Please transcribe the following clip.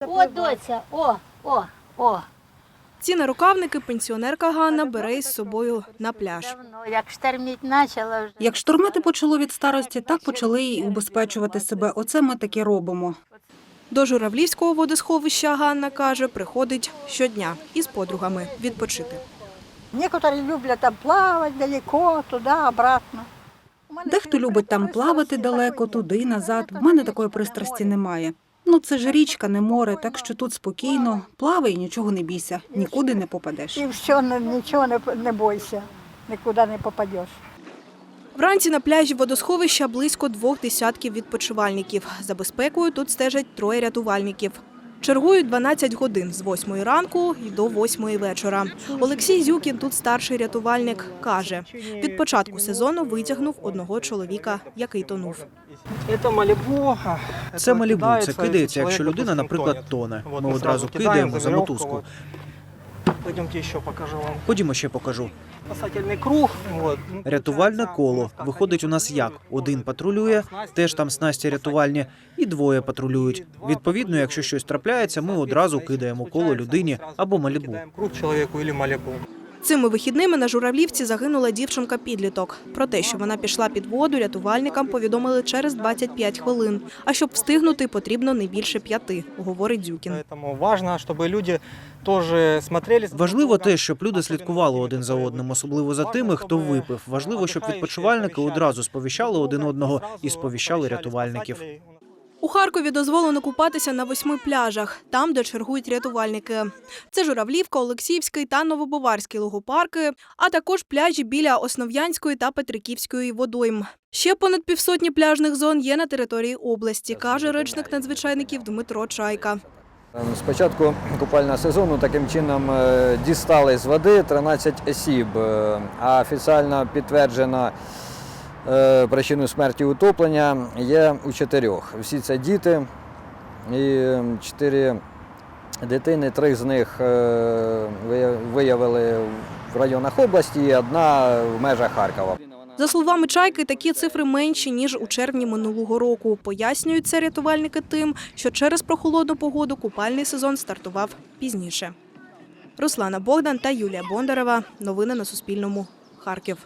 О, доця, о, о, о. Ці нарукавники пенсіонерка Ганна бере із собою на пляж. Як вже. Як штормити почало від старості, так почали й убезпечувати себе. Оце ми таке робимо. До журавлівського водосховища Ганна каже, приходить щодня із подругами відпочити. Некоторые люблять там плавати далеко, туди, обратно. Дехто любить там плавати далеко, туди, назад. В мене такої пристрасті немає. Ну це ж річка, не море, так що тут спокійно, плавай і нічого не бійся, нікуди не попадеш. І все, не- нічого не, не бойся, нікуди не попадеш. Вранці на пляжі водосховища близько двох десятків відпочивальників. За безпекою тут стежать троє рятувальників. Чергують 12 годин з 8 ранку і до 8 вечора. Олексій Зюкін, тут старший рятувальник, каже, від початку сезону витягнув одного чоловіка, який тонув. Це Малібу. Це кидається, якщо людина, наприклад, тоне. Ми одразу кидаємо за мотузку. Пойдемте ще покажу вам. Ходімо ще покажу. Спасательний круг. Вот. Ну, Рятувальне коло. Виходить у нас як? Один патрулює, теж там снасті рятувальні, і двоє патрулюють. Відповідно, якщо щось трапляється, ми одразу кидаємо коло людині або малібу. Круг чоловіку або малібу. Цими вихідними на журавлівці загинула дівчинка-підліток. Про те, що вона пішла під воду, рятувальникам повідомили через 25 хвилин. А щоб встигнути, потрібно не більше п'яти, говорить Дзюкін. Важливо те, щоб люди слідкували один за одним, особливо за тими, хто випив. Важливо, щоб відпочивальники одразу сповіщали один одного і сповіщали рятувальників. У Харкові дозволено купатися на восьми пляжах, там, де чергують рятувальники. Це Журавлівка, Олексіївський та Новобаварський лугопарки, а також пляжі біля Основ'янської та Петриківської водойм. Ще понад півсотні пляжних зон є на території області, каже речник надзвичайників Дмитро Чайка. З початку купального сезону таким чином е, дістали з води 13 осіб, е, а офіційно підтверджено е, причину смерті утоплення є у чотирьох. Всі це діти і е, чотири дитини, три з них е, виявили в районах області, і одна в межах Харкова. За словами Чайки, такі цифри менші, ніж у червні минулого року. Пояснюють це рятувальники тим, що через прохолодну погоду купальний сезон стартував пізніше. Руслана Богдан та Юлія Бондарева. Новини на Суспільному. Харків.